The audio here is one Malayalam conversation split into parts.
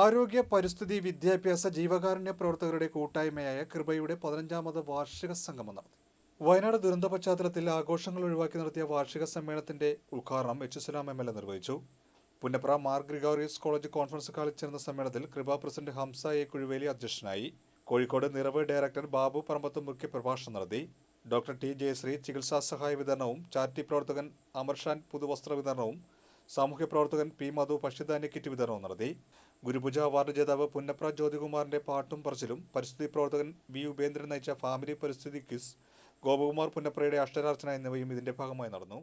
ആരോഗ്യ പരിസ്ഥിതി വിദ്യാഭ്യാസ ജീവകാരുണ്യ പ്രവർത്തകരുടെ കൂട്ടായ്മയായ കൃപയുടെ പതിനഞ്ചാമത് വാർഷിക സംഗമം നടത്തി. വയനാട് ദുരന്ത പശ്ചാത്തലത്തിൽ ആഘോഷങ്ങൾ ഒഴിവാക്കി നടത്തിയ വാർഷിക സമ്മേളനത്തിന്റെ ഉദ്ഘാടനം H Salam M L A നിർവഹിച്ചു. പുന്നപ്ര മാർ ഗ്രിഗോറിയസ് കോളേജ് കോൺഫറൻസ് ഹാളിൽ ചേർന്ന സമ്മേളനത്തിൽ കൃപ പ്രസിഡന്റ് ഹംസ എ. കുഴുവേലി അധ്യക്ഷനായി. കോഴിക്കോട് നിറവ് ഡയറക്ടർ ബാബു പറമ്പത്ത് മുഖ്യ പ്രഭാഷണം നടത്തി. ഡോക്ടർ ടി ജയശ്രീ ചികിത്സാ സഹായ വിതരണവും ചാരിറ്റി പ്രവർത്തകൻ അമർഷാൻ പുതുവസ്ത്ര വിതരണവും സാമൂഹ്യ പ്രവർത്തകൻ പി മധു ഭക്ഷ്യധാന്യ കിറ്റ് വിതരണവും നടത്തി. ഗുരുപൂജ അവാർഡ് ജേതാവ് പുന്നപ്ര ജ്യോതികുമാറിന്റെ പാട്ടും പറച്ചിലും പരിസ്ഥിതി പ്രവർത്തകൻ വി ഉപേന്ദ്രൻ നയിച്ച ഫാമിലി പരിസ്ഥിതി ക്വിസ് ഗോപകുമാർ പുന്നപ്രയുടെ അഷ്ടരാർച്ചന എന്നിവയും ഇതിന്റെ ഭാഗമായി നടന്നു.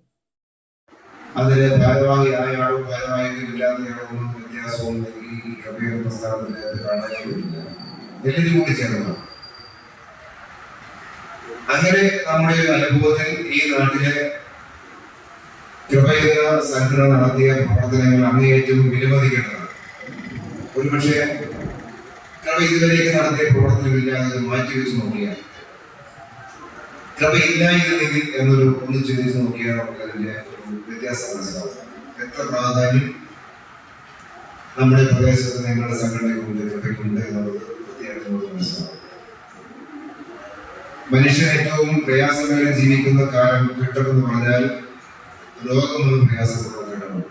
കൂടി അങ്ങനെ നമ്മുടെ അനുഭവത്തിൽ ഈ നാട്ടിലെ കൃപയുന്ന സംഘടന നടത്തിയ പ്രവർത്തനങ്ങൾ അങ്ങേയറ്റം വിലമതിക്കേണ്ടതാണ്. ഒരുപക്ഷെ കൃപ ഇതുവരേക്ക് നടത്തിയ പ്രവർത്തനമില്ലാതെ അത് മാറ്റിവെച്ച് നോക്കിയാൽ കൃപ ഇല്ലായിരുന്നെങ്കിൽ എന്നൊരു ഒന്ന് ചിന്തിച്ച് നോക്കിയാൽ നമുക്ക് അതിന്റെ വ്യത്യാസം മനസ്സിലാവും എത്ര പ്രാധാന്യം നമ്മുടെ പ്രദേശത്ത് നിങ്ങളുടെ സംഘടനയ്ക്കുണ്ട് കൃപയ്ക്കുണ്ട് എന്നുള്ളത് നമുക്ക് മനസ്സിലാവും മനുഷ്യൻ ഏറ്റവും പ്രയാസമേറെ ജീവിക്കുന്ന കാലം ഘട്ടമെന്ന് പറഞ്ഞാൽ ലോകമൊന്നും പ്രയാസപ്പെടുന്ന ഘട്ടമാണ്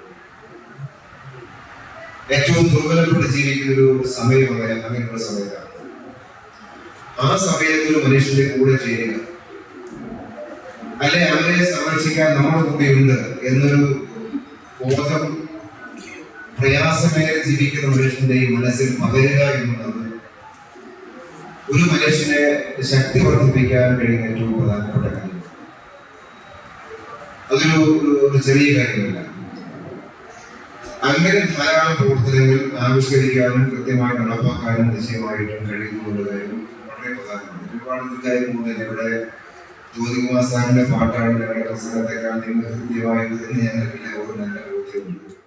ഏറ്റവും ദുർബലപ്പെട്ട് ജീവിക്കുന്ന ഒരു സമയമായ അങ്ങനെയുള്ള സമയത്താണ്. ആ സമയത്ത് ഒരു മനുഷ്യന്റെ കൂടെ ചേരുക. അല്ലെ അവരെ സംരക്ഷിക്കാൻ നമ്മുടെ ഉണ്ട് എന്നൊരു ബോധം പ്രയാസമേറെ ജീവിക്കുന്ന മനുഷ്യന്റെ മനസ്സിൽ പകരുക എന്നുള്ളത് ഒരു മനുഷ്യനെ ശക്തി വർദ്ധിപ്പിക്കാൻ കഴിയുന്ന ഏറ്റവും പ്രധാനപ്പെട്ട കാര്യം. അതൊരു ഒരു- ഒരു ചെറിയ കാര്യമല്ല. അങ്ങനെ ധാരാളം പ്രവർത്തനങ്ങൾ ആവിഷ്കരിക്കാനും കൃത്യമായി നടപ്പാക്കാനും നിശ്ചയമായിട്ടും കഴിയുന്നുള്ള കാര്യം വളരെ പ്രധാനമാണ്. ഒരുപാട് കാര്യം കൂടെ ഞങ്ങളുടെ ജ്യോതികുമാർ സാറിന്റെ പാട്ടാണ് ഞങ്ങളുടെ പ്രസംഗത്തെക്കാൾ നിങ്ങൾ ഹൃദ്യമായത് എന്ന് ഞങ്ങൾക്ക് എല്ലാവർക്കും നല്ല ബോധ്യമുണ്ട്.